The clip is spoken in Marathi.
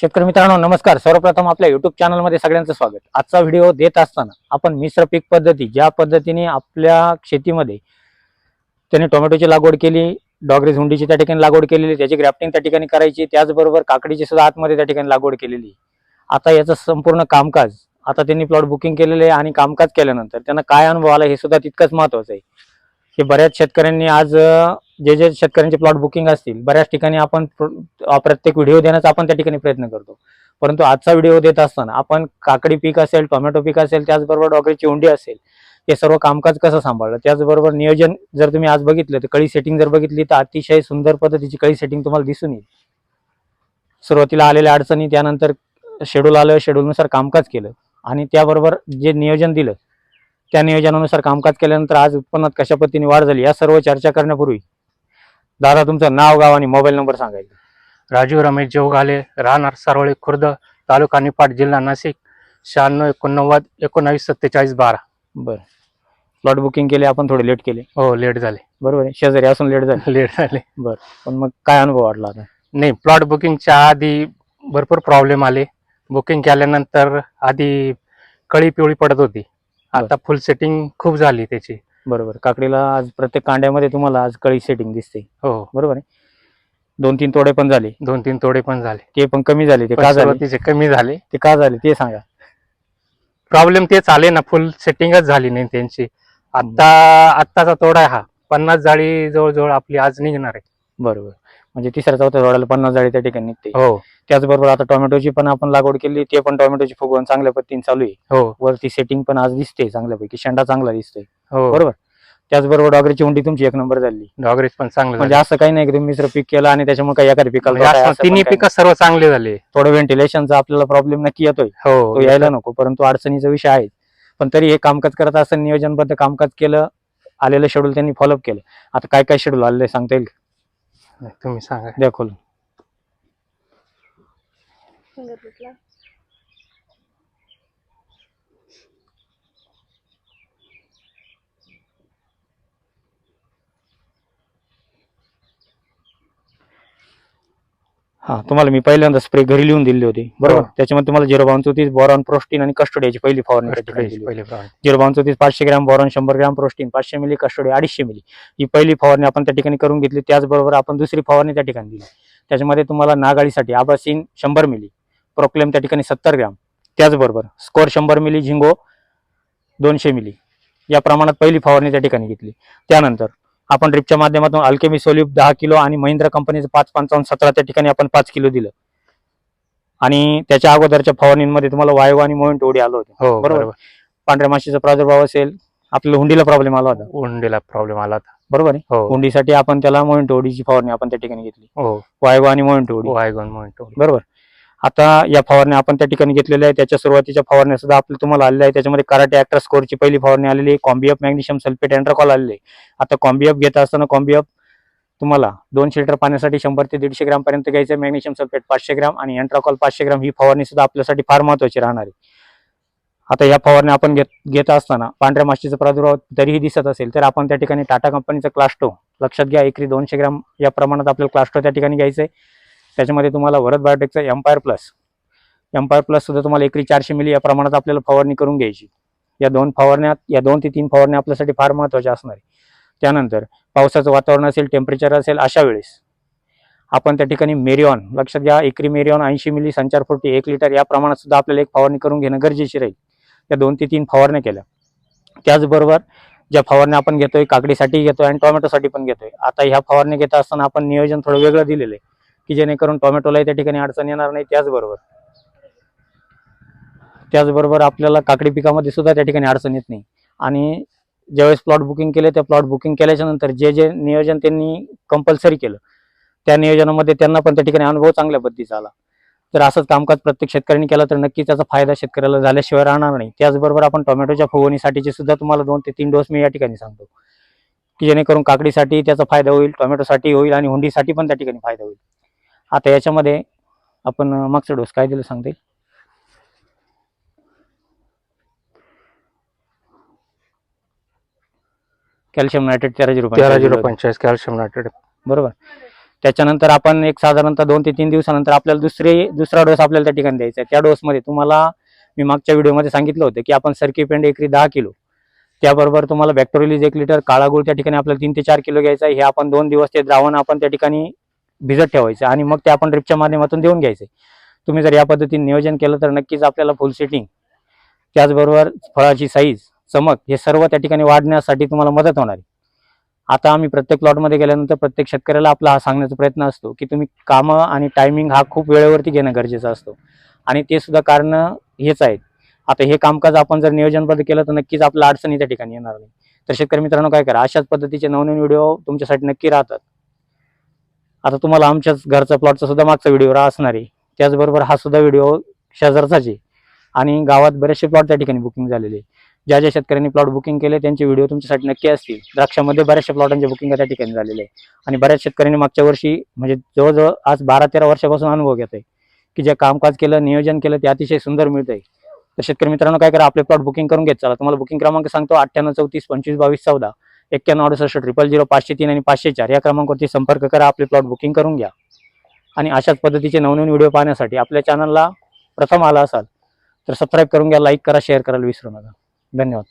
शेतकरी मित्रांनो नमस्कार. सर्वप्रथम आपल्या युट्यूब चॅनलमध्ये सगळ्यांचं स्वागत. आजचा व्हिडिओ देत असताना आपण मिश्र पीक पद्धती ज्या पद्धतीने आपल्या शेतीमध्ये त्यांनी टोमॅटोची लागवड केली डॉगरी झुंडीची त्या ठिकाणी लागवड केलेली त्याची ग्रॅफ्टिंग त्या ठिकाणी करायची त्याचबरोबर काकडीची सुद्धा आतमध्ये त्या ठिकाणी लागवड केलेली. आता याचं संपूर्ण कामकाज आता त्यांनी प्लॉट बुकिंग केलेले आहे आणि कामकाज केल्यानंतर त्यांना काय अनुभव आला हे सुद्धा तितकंच महत्वाचं आहे. की बऱ्याच शेतकऱ्यांनी आज जे जे शेतकऱ्यांचे प्लॉट बुकिंग असतील बऱ्याच ठिकाणी आपण प्रत्येक व्हिडिओ देण्याचा आपण त्या ठिकाणी प्रयत्न करतो. परंतु आजचा व्हिडिओ देत असताना आपण काकडी पीक असेल टोमॅटो पीक असेल त्याचबरोबर डॉगरीची उंडी असेल हे सर्व कामकाज कसं सांभाळलं? त्याचबरोबर नियोजन जर तुम्ही आज बघितलं तर कळी सेटिंग जर बघितली तर अतिशय सुंदर पद्धतीची कळी सेटिंग तुम्हाला दिसून येईल. सुरुवातीला आलेल्या अडचणी त्यानंतर शेड्यूल आलं शेड्यूलनुसार कामकाज केलं आणि त्याबरोबर जे नियोजन दिलं त्या नियोजनानुसार कामकाज केल्यानंतर आज उत्पन्नात कशा पद्धतीने वाढ झाली या सर्व चर्चा करण्यापूर्वी दादा तुमचं नाव गाव आणि मोबाईल नंबर सांगायचं राजीव रमेश जोगाले राहणार सारोळे खुर्द तालुका निपाट जिल्हा नाशिक शहाण्णव एकोणनव्वद एकोणावीस सत्तेचाळीस बारा. बरं. प्लॉट बुकिंग केले आपण थोडे लेट केले. हो लेट झाले. बरोबर आहे. शेजारी असून लेट झाले. लेट झाले. पण मग काय अनुभव वाटला आता? नाही प्लॉट बुकिंगच्या आधी भरपूर प्रॉब्लेम आले. बुकिंग केल्यानंतर आधी कळी पिवळी पडत होती. आता फुल सेटिंग खूप झाली त्याची. बरोबर. काकडीला आज प्रत्येक कांड्यामध्ये तुम्हाला आज कळी सेटिंग दिसते. हो. बरोबर आहे? दोन तीन तोडे पण झाले. दोन तीन तोडे पण झाले. ते पण कमी झाले ते का झाले? सुरुवातीचे कमी झाले. ते का झाले ते सांगा. प्रॉब्लेम तेच आले ना फुल सेटिंगच झाली नाही त्यांची. आता आत्ताचा तोडा हा. पन्नास जाळी जवळजवळ आपली आज निघणार आहे. बरोबर. म्हणजे तिसऱ्या चौथ्या तोड्याला पन्नास जाळी त्या ठिकाणी निघते. हो. त्याचबरोबर आता टोमॅटोची पण आपण लागवड केली ते पण टोमॅटोची फुगवण चांगल्या पद्धतीने चालू आहे. हो. वरती सेटिंग पण आज दिसते चांगल्यापैकी. शेंडा चांगला दिसतोय. हो. बरोबर? त्याचबरोबर डॉगरीची उंडी तुमची एक नंबर झाली. डॉगरेज पण चांगलं म्हणजे. असं काही नाही की तुम्ही मिश्र पीक केलं आणि त्याच्यामुळे काही एखाद्या पिकाला म्हणजे तिन्ही पिकं सर्व चांगले झाले. थोडं व्हेंटिलेशनचा आपल्याला प्रॉब्लेम नक्की येतोय. तो हो यायला नको परंतु अडचणीचा विषय आहे. पण तरी हे कामकाज करत असताना नियोजनबद्ध कामकाज केलं आलेलं शेड्यूल त्यांनी फॉलोअप केलं. आता काय काय शेड्यूल आलेलं सांगता येईल? तुम्ही सांगा. द्या खोलून. हा तुम्हाला मी पहिल्यांदा स्प्रे घरी लिहून दिले होते. बरोबर? हो. त्याच्यामध्ये तुम्हाला झिरो बावन चौतीस बोरॉन प्रोस्टीन आणि कस्टोडियाची पहिली फवारणी. झिरो बावन चौतीस पाचशे ग्रॅम बोरॉन शंभर ग्रॅम प्रोस्टीन पाचशे मिली कस्टोडी अडीचशे मिली ही पहिली फवारणी आपण त्या ठिकाणी करून घेतली. त्याचबरोबर आपण दुसरी फवारणी त्या ठिकाणी दिली. त्याच्यामध्ये तुम्हाला नागाळीसाठी आबासीन शंभर मिली प्रोक्लेम त्या ठिकाणी सत्तर ग्रॅम. त्याचबरोबर स्कोर शंभर मिली झिंगो दोनशे मिली या प्रमाणात पहिली फवारणी त्या ठिकाणी घेतली. त्यानंतर आपण ड्रिपच्या माध्यमातून अल्केमी सोल्यूब दहा किलो आणि महिंद्रा कंपनीचं पाच पंचावन्न सतरा त्या ठिकाणी आपण पाच किलो दिलं. आणि त्याच्या अगोदरच्या फवारणींमध्ये तुम्हाला वायू आणि मोहिन टोडी आलं होतं. बरोबर. पांढऱ्या माशीचा प्रादुर्भाव असेल आपल्याला हुंडीला प्रॉब्लेम आला होता. उंडीला प्रॉब्लेम आला होता. बरोबर आहे? हो. हुंडीसाठी आपण त्याला मोहिन टोडीची फवारणी आपण त्या ठिकाणी घेतली. हो. वायू आणि मोहिन टोडी. वायगॉन म्हणतो बरोबर? आता या फवारण्या आपण त्या ठिकाणी घेतलेल्या आहे त्याच्या सुरुवातीच्या फवारण्या सुद्धा आपल्या तुम्हाला आलेल्या आहे त्याच्यामध्ये कराटे ऍक्टर स्कोरची पहिली फवारणी आलेली आहे. कॉम्बियप मॅग्नेशियम सल्फेट अँड्राकॉल आलेले आहे. आता कॉम्बियप घेत असताना कॉम्बियप तुम्हाला दोन लिटर पाण्यासाठी शंभर ते दीडशे ग्राम पर्यंत घ्यायचं आहे. मॅग्नेशियम सल्फेट पाचशे ग्राम आणि अँट्राकॉल पाचशे ग्राम ही फवारणी सुद्धा आपल्यासाठी फार महत्वाची राहणार आहे. आता या फवारण्या आपण घेत घेत असताना पांढऱ्या माशीचा प्रादुर्भाव तरीही दिसत असेल तर आपण त्या ठिकाणी टाटा कंपनीचं क्लास्टो लक्षात घ्या एकरी दोनशे ग्राम या प्रमाणात आपल्याला क्लास्टो त्या ठिकाणी घ्यायचं आहे त्याच्यामध्ये तुम्हाला भरत बायोटेकचा एम्पायर प्लस एम्पायर प्लस सुद्धा तुम्हाला एकरी चारशे मिली या प्रमाणात आपल्याला फवारणी करून घ्यायची. या दोन फवारण्यात या दोन ते तीन फवारण्या आपल्यासाठी फार महत्त्वाच्या असणार आहे. त्यानंतर पावसाचं वातावरण असेल टेम्परेचर असेल अशा वेळेस आपण त्या ठिकाणी मेरिऑन लक्षात घ्या एकरी मेरिऑन ऐंशी मिली संचार फुटी एक लिटर या प्रमाणात सुद्धा आपल्याला एक फवारणी करून घेणं गरजेची राहील. या दोन ते तीन फवारण्या केल्या. त्याचबरोबर ज्या फवारण्या आपण घेतोय काकडीसाठी घेतोय आणि टोमॅटोसाठी पण घेतोय. आता ह्या फवारण्या घेत असताना आपण नियोजन थोडं वेगळं दिलेलं आहे. की जेणेकरून टोमॅटोलाही त्या ठिकाणी अडचण येणार नाही त्याचबरोबर. त्याचबरोबर आपल्याला काकडी पिकामध्ये सुद्धा त्या ठिकाणी अडचण येत नाही. आणि ज्यावेळेस प्लॉट बुकिंग केले त्या प्लॉट बुकिंग केल्याच्यानंतर जे जे नियोजन त्यांनी कंपल्सरी केलं त्या नियोजनामध्ये त्यांना पण त्या ठिकाणी अनुभव चांगल्या पद्धतीचा आला. तर असंच कामकाज प्रत्येक शेतकऱ्यांनी केलं तर नक्की त्याचा फायदा शेतकऱ्याला झाल्याशिवाय राहणार नाही. त्याचबरोबर आपण टोमॅटोच्या फुगवणीसाठीचे सुद्धा तुम्हाला दोन ते तीन डोस मी या ठिकाणी सांगतो. की जेणेकरून काकडीसाठी त्याचा फायदा होईल टोमॅटोसाठी होईल आणि हुंडीसाठी पण त्या ठिकाणी फायदा होईल. आता याच्यामध्ये आपण मागचा डोस काय दिलं सांगता येईल? कॅल्शियम नायट्रेट तेरा झिरो तेरा झिरो पंचेचाळीस कॅल्शियम नायट्रेट. बरोबर. त्याच्यानंतर आपण एक साधारणतः दोन ते तीन दिवसानंतर आपल्याला दुसरे दुसरा डोस आपल्याला त्या ठिकाणी द्यायचा आहे. त्या डोसमध्ये तुम्हाला मी मागच्या व्हिडिओमध्ये सांगितलं होतं की आपण सर्कीपेंड एकरी दहा किलो. त्याबरोबर तुम्हाला बॅक्टोरिलीज एक लिटर काळा गुळ त्या ठिकाणी आपल्याला तीन ते चार किलो घ्यायचा आहे. हे आपण दोन दिवस ते द्रावण आपण त्या ठिकाणी भिजत ठेवायचं आणि मग ते आपण ड्रिपच्या माध्यमातून देऊन घ्यायचे. तुम्ही जर या पद्धतीने नियोजन केलं तर नक्कीच आपल्याला फुल सेटिंग त्याचबरोबर फळाची साईज चमक हे सर्व त्या ठिकाणी वाढण्यासाठी तुम्हाला मदत होणार आहे. आता आम्ही प्रत्येक प्लॉटमध्ये गेल्यानंतर प्रत्येक शेतकऱ्याला आपला हा सांगण्याचा प्रयत्न असतो की तुम्ही कामं आणि टायमिंग हा खूप वेळेवरती घेणं गरजेचं असतो. आणि ते सुद्धा कारण हेच आहेत. आता हे कामकाज आपण जर नियोजनबद्ध केलं तर नक्कीच आपल्या अडचणी त्या ठिकाणी येणार नाही तर शेतकरी मित्रांनो काय करा अशाच पद्धतीचे नवनवीन व्हिडिओ तुमच्यासाठी नक्की राहतात. आता तुम्हाला आमच्याच घरचा प्लॉटचा सुद्धा मागचा व्हिडिओ असणार आहे. त्याचबरोबर हा सुद्धा व्हिडिओ शेजारचाच आहे. आणि गावात बरेचसे प्लॉट त्या ठिकाणी बुकिंग झालेले आहे. ज्या ज्या शेतकऱ्यांनी प्लॉट बुकिंग केले त्यांचे व्हिडिओ तुमच्यासाठी नक्की असतील. द्राक्षामध्ये बऱ्याचशा प्लॉटांचे बुकिंग त्या ठिकाणी झालेले आहे आणि बऱ्याच शेतकऱ्यांनी मागच्या वर्षी म्हणजे जवळजवळ आज बारा तेरा वर्षापासून अनुभव घेत आहे की जे कामकाज केलं नियोजन केलं ते अतिशय सुंदर मिळत आहे तर शेतकरी मित्रांनो काय करा आपले प्लॉट बुकिंग करून घेत चला. तुम्हाला बुकिंग क्रमांक सांगतो अठ्ठ्याण्णव चौतीस पंचवीस बावीस चौदा. एक्क्याण्णव अडुसष्ट ट्रिपल झिरो पाचशे तीन आणि पाचशे चार या क्रमांकावरती संपर्क करा आपले प्लॉट बुकिंग करून घ्या. आणि अशाच पद्धतीचे नवनवीन व्हिडिओ पाहण्यासाठी आपल्या चॅनलला प्रथम आला असाल तर सबस्क्राईब करून घ्या लाईक करा शेअर करायला विसरू नका. धन्यवाद.